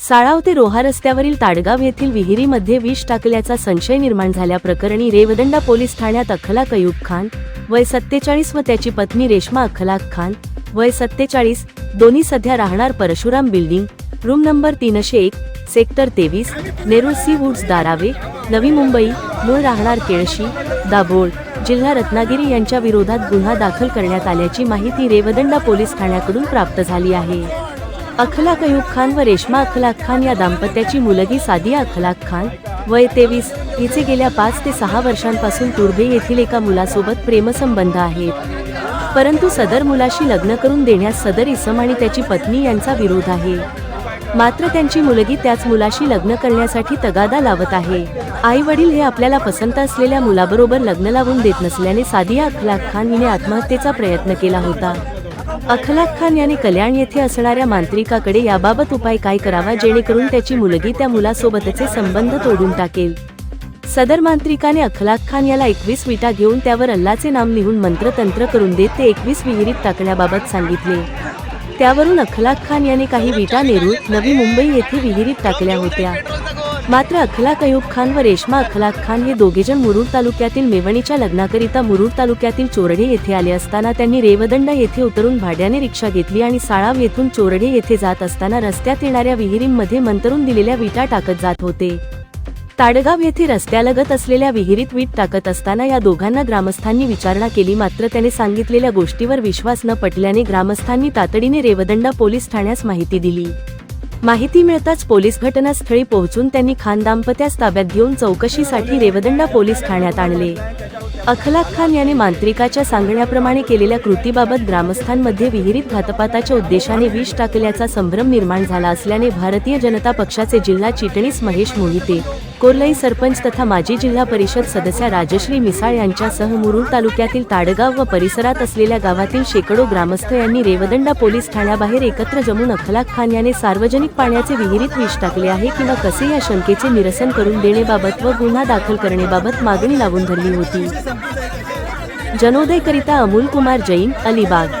साळाव ते रोहा रस्त्यावरील ताडगाव येथील विहिरीमध्ये विष टाकल्याचा संशय निर्माण झाल्याप्रकरणी रेवदंडा पोलीस ठाण्यात अखलाक अयूब खान वय सत्तेचाळीस व त्याची पत्नी रेश्मा अखलाक खान वय सत्तेचाळीस दोन्ही सध्या राहणार परशुराम बिल्डिंग रूम नंबर तीनशे एक सेक्टर तेवीस नेरूळ सी वुड्स दारावे नवी मुंबई मूळ राहणार केळशी दाभोळ जिल्हा रत्नागिरी यांच्या विरोधात गुन्हा दाखल करण्यात आल्याची माहिती रेवदंडा पोलीस ठाण्याकडून प्राप्त झाली आहे. अखलाक अयूब खान व रेश्मा अखलाक खान या दाम्पत्याची मुलगी सादिया अखलाक खान वय तेवीस हिचे गेल्या पाच ते सहा वर्षांपासून तुर्भे येथील एका मुलासोबत प्रेमसंबंध आहेत. परंतु सदर मुलाशी लग्न करून देण्यास सदर इसम आणि त्याची पत्नी यांचा विरोध आहे. मात्र त्यांची मुलगी त्याच मुलाशी लग्न करण्यासाठी तगादा लावत आहे. आई वडील हे आपल्याला पसंत असलेल्या मुलाबरोबर लग्न लावून देत नसल्याने सादिया अखलाक खान हिने आत्महत्येचा प्रयत्न केला होता. अखलाक खान याने कल्याण येथे असणाऱ्या मांत्रिकाकडे याबाबत उपाय काय करावा जेणेकरून त्याची मुलगी त्या मुलासोबतचे संबंध तोडून टाकेल? सदर मांत्रिकाने अखलाक खान याला एकवीस विटा घेऊन त्यावर अल्लाचे नाम लिहून मंत्रतंत्र करून देत ते एकवीस विहिरीत टाकण्याबाबत सांगितले. त्यावरून अखलाक खान याने काही विटा नेरूळ नवी मुंबई येथे विहिरीत टाकल्या होत्या. मात्र अखलाक अयूब खान व रेश्मा अखलाक खान हे दोघेजण मुरुड तालुक्यातील मेवणीच्या लग्नाकरिता मुरुड तालुक्यातील चोरडे येथे आले असताना त्यांनी रेवदंडा येथे उतरून भाड्याने रिक्षा घेतली आणि साळाव येथून चोरडे येथे जात असताना रस्त्यात येणाऱ्या विहिरींमध्ये मंतरून दिलेल्या विटा टाकत जात होते. ताडगाव येथे रस्त्यालगत असलेल्या विहिरीत वीट टाकत असताना या दोघांना ग्रामस्थांनी विचारणा केली. मात्र त्याने सांगितलेल्या गोष्टीवर विश्वास न पटल्याने ग्रामस्थांनी तातडीने रेवदंडा पोलीस ठाण्यास माहिती दिली. माहिती मिळताच पोलीस घटनास्थळी पोहोचून त्यांनी खान दाम्पत्यास ताब्यात घेऊन चौकशीसाठी रेवदंडा पोलीस ठाण्यात आणले. अखलाक खान याने मांत्रिकाच्या सांगण्याप्रमाणे केलेल्या कृतीबाबत ग्रामस्थांमध्ये विहिरीत घातपाताच्या उद्देशाने विष टाकल्याचा संभ्रम निर्माण झाला असल्याने भारतीय जनता पक्षाचे जिल्हा चिटणीस महेश मोहिते कोर्लई सरपंच तथा माजी जिल्हा परिषद सदस्या राजश्री मिसाळ यांच्यासह मुरुड तालुक्यातील ताडगाव व परिसरात असलेल्या गावातील शेकडो ग्रामस्थ यांनी रेवदंडा पोलीस ठाण्याबाहेर एकत्र जमून अखलाक खान याने सार्वजनिक पाण्याचे विहिरीत विष टाकले आहे किंवा कसे या शंकेचे निरसन करून देण्याबाबत व गुन्हा दाखल करण्याबाबत मागणी लावून धरली होती. जनोदयकरिता अमोल कुमार जैन अलिबाग.